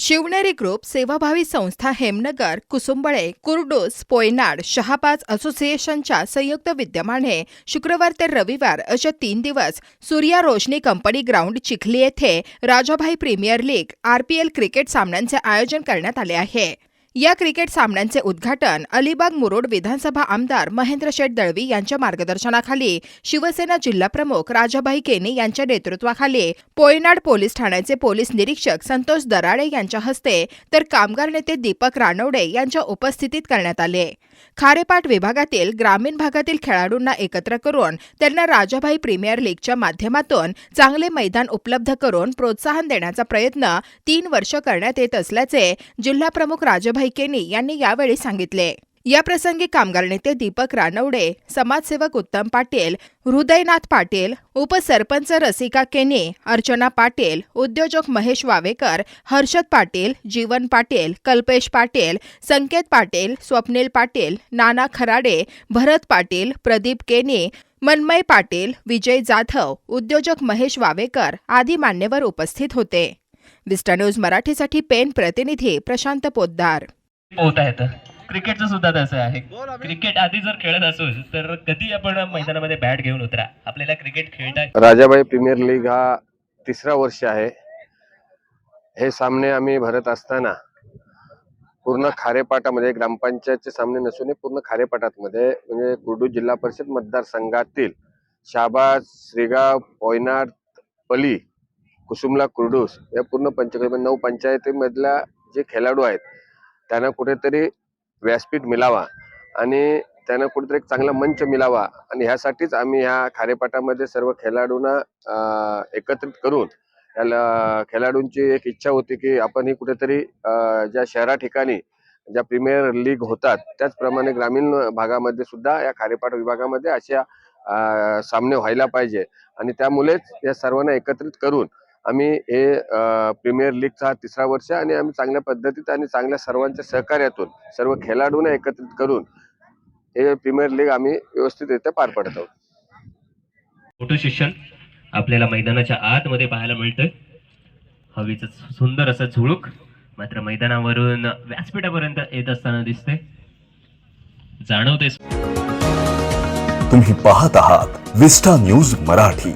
Shivneri group सेवाभावी संस्था हेमनगर कुसुंबळे कुर्डूस पोयनाड शहाबाज असोसिएशनच्या संयुक्त विद्यमाने शुक्रवार ते रविवार अशा तीन दिवस सूर्या रोशनी कंपनी ग्राउंड चिखली येथे Rajabhai Premier League RPL cricket सामन्यांचे आयोजन करण्यात आले आहे. या क्रिकेट सामन्यांचे उद्घाटन अलिबाग मुरुड विधानसभा आमदार महेंद्र शेठ दळवी यांच्या मार्गदर्शनाखाली शिवसेना जिल्हाप्रमुख राजाभाई केने यांच्या नेतृत्वाखाली पोयनाड पोलीस ठाण्याचे पोलीस निरीक्षक संतोष दराडे यांच्या हस्ते तर कामगार नेते दीपक रानवडे यांच्या उपस्थितीत करण्यात आले. खारेपाट विभागातील ग्रामीण भागातील खेळाडूंना एकत्र करून त्यांना राजाभाई प्रीमियर लीगच्या माध्यमातून चांगले मैदान उपलब्ध करून प्रोत्साहन देण्याचा प्रयत्न तीन वर्ष करण्यात येत असल्याचे जिल्हाप्रमुख राजाभाई केनी यांनी यावेळी सांगितले. याप्रसंगी कामगार नेते दीपक रानवडे समाजसेवक उत्तम पाटील हृदयनाथ पाटील उपसरपंच रसिका केने अर्चना पाटील उद्योजक महेश वावेकर हर्षद पाटील जीवन पाटील कल्पेश पाटील संकेत पाटील स्वप्नील पाटील नाना खराडे भरत पाटील प्रदीप केने मनमय पाटील विजय जाधव उद्योजक महेश वावेकर आदी मान्यवर उपस्थित होते. विस्टा न्यूज मराठीसाठी पेन प्रतिनिधी प्रशांत पोद्दार क्रिकेटचं सुद्धा तसं आहे. क्रिकेट आधी जर खेळत असोल तर कधी आपण मैदानामध्ये बॅट घेऊन उतरा? आपल्याला क्रिकेट खेळता राजाबाई प्रीमियर लीग हा तिसरा वर्ष आहे. हे सामने आम्ही भरत असताना पूर्ण खारेपाटामध्ये ग्रामपंचायतचे सामने नसून पूर्ण खारेपाटामध्ये म्हणजे कुर्डू जिल्हा परिषद मतदारसंघातील शाबाज श्रीगाव पोयनाड पली कुसुमला कुर्डूस या पूर्ण पंचायत नऊ पंचायतीमधल्या जे खेळाडू आहेत त्यांना कुठेतरी व्यासपीठ मिळावा आणि त्यांना कुठेतरी एक चांगला मंच मिळावा आणि ह्यासाठीच आम्ही ह्या खारेपाटामध्ये सर्व खेळाडूंना एकत्रित करून त्याला खेळाडूंची एक इच्छा होती की आपण ही कुठेतरी ज्या शहरा ठिकाणी ज्या प्रीमियर लीग होतात त्याचप्रमाणे ग्रामीण भागामध्ये सुद्धा या खारेपाट विभागामध्ये अशा सामने व्हायला पाहिजे. आणि त्यामुळेच या सर्वांना एकत्रित करून आम्ही हे प्रीमियर लीगचा हा तिसरा वर्ष आहे आणि आम्ही चांगल्या पद्धतीत आणि चांगल्या सर्वांच्या सहकार्यातून सर्व खेळाडूंना एकत्रित करून हे प्रीमियर लीग आम्ही व्यवस्थितरित्या पार पाडत आहोत. मोठं शिक्षण आपल्याला मैदानाच्या आतमध्ये पाहायला मिळतंय. हवेचं सुंदर असं झुळूक मात्र मैदानावरून व्यासपीठापर्यंत येत असताना दिसते जाणवते तुम्ही पाहत आहात विस्टा न्यूज मराठी.